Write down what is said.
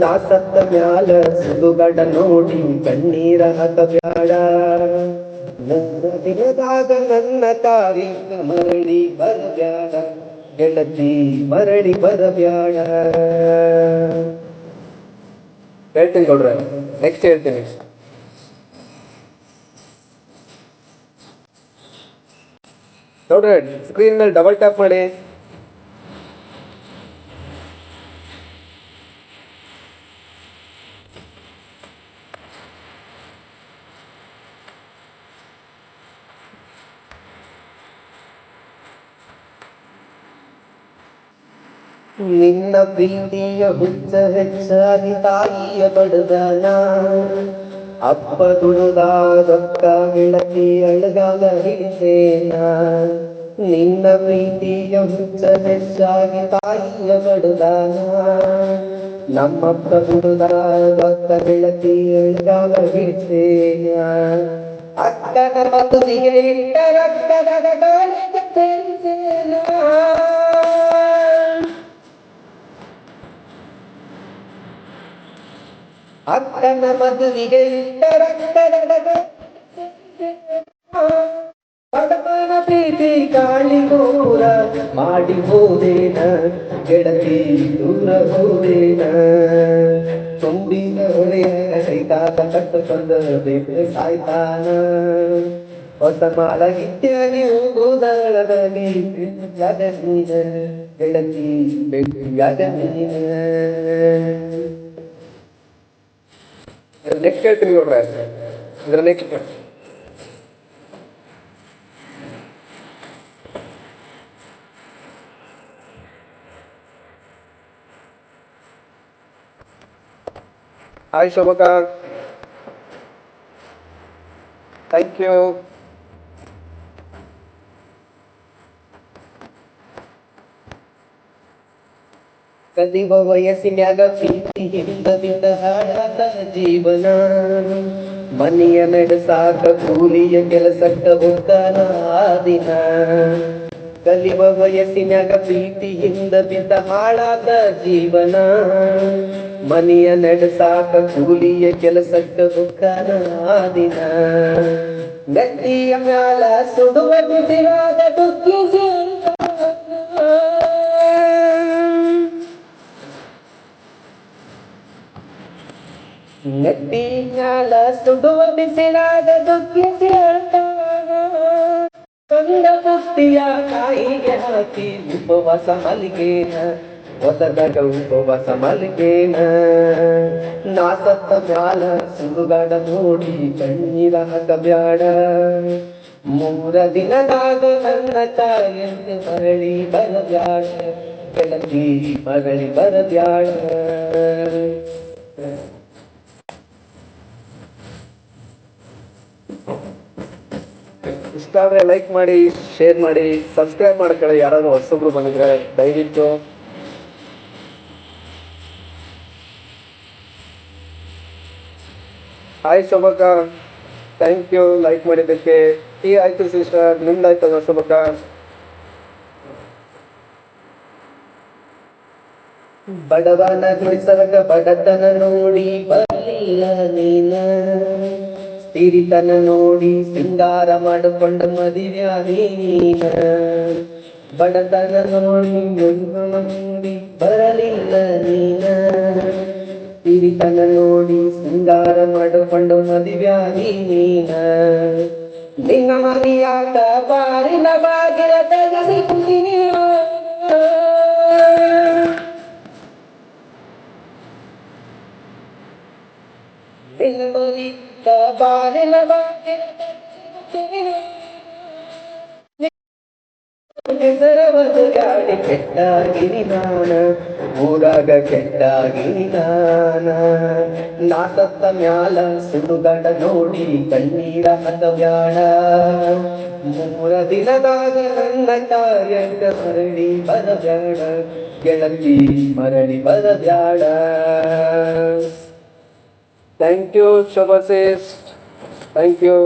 ನಾ ಸತ್ತ ಮ್ಯಾಲ ಸುಡುಗಡ ನೋಡಿ ಕಣ್ಣೀರ ಹಾಕಬ್ಯಾಡ ನನ್ನ ದಿನದಾಗ ನನ್ನ ತಾರಿ ಮರಳಿ ಬರಬ್ಯಾಡ. ಗೆಳತಿ ಮರಳಿ ಬರಬ್ಯಾಡ. ಹೇಳ್ತೀನಿ ಕೊಡ್ರೆ ನೆಕ್ಸ್ಟ್ ಹೇಳ್ತೀನಿ. ನೋಡ್ರಿ ಸ್ಕ್ರೀನ್ ಮೇಲೆ ಡಬಲ್ ಟ್ಯಾಪ್ ಮಾಡಿ. ನಿನ್ನ ಪ್ರೀತಿಯ ಹುಚ್ಚ ಹೆಚ್ಚಾಗಿ ತಾಯಿಯ ಬಡದನ. ಅಪ್ಪ ದುಡದಾದಕ್ಕ ಗೆಳತಿ ಅಳಗಾಲ ಹಿಡಿದೇನ. ನಿನ್ನ ಪ್ರೀತಿಯ ಹುಚ್ಚ ಹೆಚ್ಚಾಗಿ ತಾಯಿಯ ಬಡದನ. ನಮ್ಮಪ್ಪ ದುಡದಾದಕ್ಕ ಗೆಳತಿ ಅಳಗಾಲ ಹಿಡಿದೇನ. ಅಕ್ಕನ ಮಗುವಿಗೆ ಇಟ್ಟ ರಕ್ತದ ಕಾಲಿಗೆ ತೆರೆದೇನ. ಅಕ್ಕನ ಮದುವಿಗೆ ಇಟ್ಟ ರಕ್ತದ ಬಡವನ ಪ್ರೀತಿ ಗಾಳಿಗೂರ ಮಾಡಿ ಹೋದೇನ ಗೆಳತಿ ದೂರ ಹೋದೇನ ತುಂಬಿದ ಹೊಳೆಯ ಸೈತಾತ ಕಟ್ಟುಕೊಂಡ ಬೇರೆ ಸಾಯ್ತಾನ ಹೊಸ ಮಾಲಗಿತ್ಯ ನೀವು ಗೋದಾಳದಲ್ಲಿ ಯಾದ ನೀನ ಗೆಳತಿ ಬೆಳ್ಳಿ ಯಾದ ನೀನ ನೆಕ್ಸ್ಟ್ ಹೇಳ್ತೀನಿ ನೋಡ್ರೆ ಇದ್ರ ನೆಕ್ಸ್ಟ್ ಹಾಯ್ ಶೋಭಕ ಥ್ಯಾಂಕ್ ಯು ಕದಿವ ವಯಸ್ಸಿನಾಗ ಪ್ರೀತಿ ಹಿಂದದಿಂದ ಹಾಳಾದ ಜೀವನ. ಮನೆಯ ನಡೆಸಾಕ ಕೂಲಿಯ ಕೆಲಸಕ್ಕ ಹೋಗ್ತಾನ ದಿನ. ಕಲಿವ ವಯಸ್ಸಿನಾಗ ಪ್ರೀತಿ ಹಿಂದ ಬಿದ್ದ ಹಾಳಾದ ಜೀವನ. ಮನೆಯ ನಡೆಸಾಕ ಕೂಲಿಯ ಕೆಲಸಕ್ಕ ಹೋಗ್ತಾನ ದಿನ. ಗಟ್ಟಿಯ ಮ್ಯಾಲ ಸುಡುವ ಬಿಸಿರಾದ ದುಃಖಿಸಿ ಸುಡುವ ಬಿಸಿಲಾದ ದುಃಖಿಸಿ ಕಂದ ಪುಸ್ತಿಯ ಕಾಯಿಗೆ ಉಪವಾಸ ಮಲಿಗೇನ ಹೊಸದಾಗ ಉಪವಾಸ ಮಲಿಗೇನ ನಾ ಮ್ಯಾಲ ಸುಡುಗಾಡ ನೋಡಿ ಕಣ್ಣೀರ ಹಾಕಬ್ಯಾಡ ಮೂರ ದಿನದಾಗ ನನ್ನ ತಾಯಿಯ ಮರಳಿ ಬರಬ್ಯಾಡ. ಕೆಳಗಿ ಮರಳಿ ಬರಬ್ಯಾಡ. ಇಷ್ಟ ಲೈಕ್ ಮಾಡಿ ಶೇರ್ ಮಾಡಿ ಸಬ್ಸ್ಕ್ರೈಬ್ ಮಾಡ್ಕೊಳ್ಳಿ. ಯಾರಾದ್ರು ಹೊಸಬ್ರು ಬಂದಿದ್ರೆ ದಯವಿಟ್ಟು. ಹಾಯ್ ಶೋಭಕ. ಥ್ಯಾಂಕ್ ಯು ಲೈಕ್ ಮಾಡಿದ್ದಕ್ಕೆ. ಈ ಆಯ್ತು ಸಿಸ್ಟರ್ ನಿಮ್ದಾಯ್ತದ ಶೋಭಕ? ಬಡವನ ಗುಡಿಸಲಕ ಬಡತನ ನೋಡಿ ಬರಲಿಲ್ಲ ನೀನ. ಸಿರಿತನ ನೋಡಿ ಸಿಂಗಾರ ಮಾಡಿಕೊಂಡು ಮದುವೆ ಬಡತನ ನೋಡಿ ನೋಡಿ ಬರಲಿಲ್ಲ ನೀನ. ಸಿರಿತನ ನೋಡಿ ಸಿಂಗಾರ ಮಾಡಿಕೊಂಡು ಮದುವೆ ನೀನ. ನಿನ್ನ ಮನೆಯಾಗ ಬಾರಿನ ಬಾಗಿಲ ತೆಗೆಸಿದ್ದೀನಿ ನಿನ್ನ ಹೆಸರವದು ಗಾಡಿ ಕೆಟ್ಟಾಗಿನಿ ನಾನ ಊರಾಗ ಕೆಟ್ಟಾಗಿನಿ ನಾನ ನಾ ಸತ್ತ ಮ್ಯಾಲ ಸುಡುಗಡ ನೋಡಿ ಕಣ್ಣೀರ ಹತವ್ಯಾಡ ಮೂರ ದಿನದಾಗ ನನ್ನ ಕಾರ್ಯಕ್ಕ ಮರಳಿ ಬರಬ್ಯಾಡ ಗೆಳತಿ ಮರಳಿ ಬರಬ್ಯಾಡ ಥ್ಯಾಂಕ್ ಯು ಶೋಭಾಸಿಸ್ ಥ್ಯಾಂಕ್ ಯು